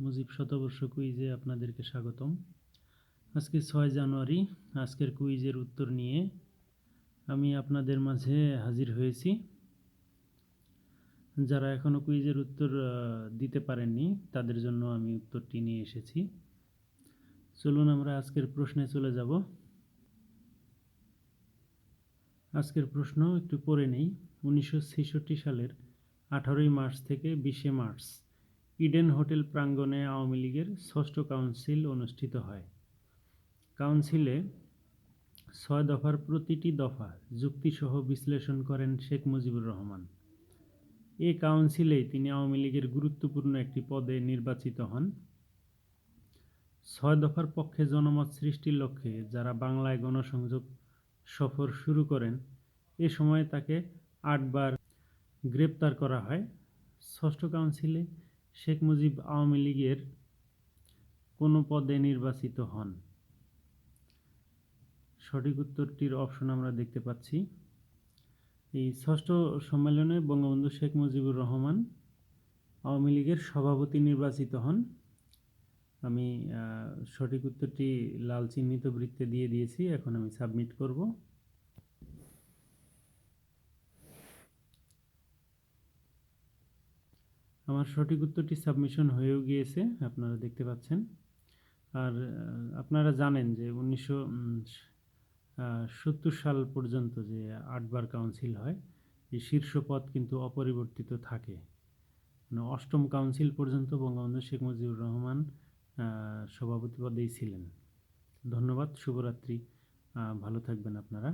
মুজিব শতবর্ষ কুইজে আপনাদেরকে স্বাগতম। আজকে ছয় জানুয়ারি, আজকের কুইজের উত্তর নিয়ে আমি আপনাদের মাঝে হাজির হয়েছি। যারা এখনও কুইজের উত্তর দিতে পারেননি, তাদের জন্য আমি উত্তরটি নিয়ে এসেছি। চলুন আমরা আজকের প্রশ্নে চলে যাব। আজকের প্রশ্ন একটু পড়ে নেই। উনিশশো ছেষট্টি সালের আঠারোই মার্চ থেকে বিশে মার্চ। ইডেন হোটেল প্রাঙ্গণে আওয়ামী লীগের ষষ্ঠ কাউন্সিল অনুষ্ঠিত হয়। কাউন্সিলে ছয় দফার প্রতিটি দফা যুক্তিসহ বিশ্লেষণ করেন শেখ মুজিবুর রহমান। এ কাউন্সিলেই তিনি আওয়ামী লীগের গুরুত্বপূর্ণ একটি পদে নির্বাচিত হন। ছয় দফার পক্ষে জনমত সৃষ্টির লক্ষ্যে যারা বাংলায় গণসংযোগ সফর শুরু করেন, এ সময় তাকে আটবার গ্রেপ্তার করা হয়। ষষ্ঠ কাউন্সিলে শেখ মুজিব আওয়ামী লীগের কোনো পদে নির্বাচিত হন। সঠিক উত্তরটির অপশন আমরা দেখতে পাচ্ছি। এই ষষ্ঠ সম্মেলনে বঙ্গবন্ধু শেখ মুজিবুর রহমান আওয়ামী লীগের সভাপতি নির্বাচিত হন। আমি সঠিক উত্তরটি লাল চিহ্নিত বৃত্তে দিয়ে দিয়েছি, এখন আমি সাবমিট করব। আমার সঠিক উত্তরটি সাবমিশন হয়েও গিয়েছে, আপনারা দেখতে পাচ্ছেন। আর আপনারা জানেন যে উনিশশো সত্তর সাল পর্যন্ত যে আটবার কাউন্সিল হয়, এই শীর্ষ পদ কিন্তু অপরিবর্তিত থাকে। মানে অষ্টম কাউন্সিল পর্যন্ত বঙ্গবন্ধু শেখ মুজিবুর রহমান সভাপতি পদেই ছিলেন। ধন্যবাদ, শুভরাত্রি ভালো থাকবেন আপনারা।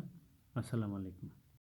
আসসালামু আলাইকুম।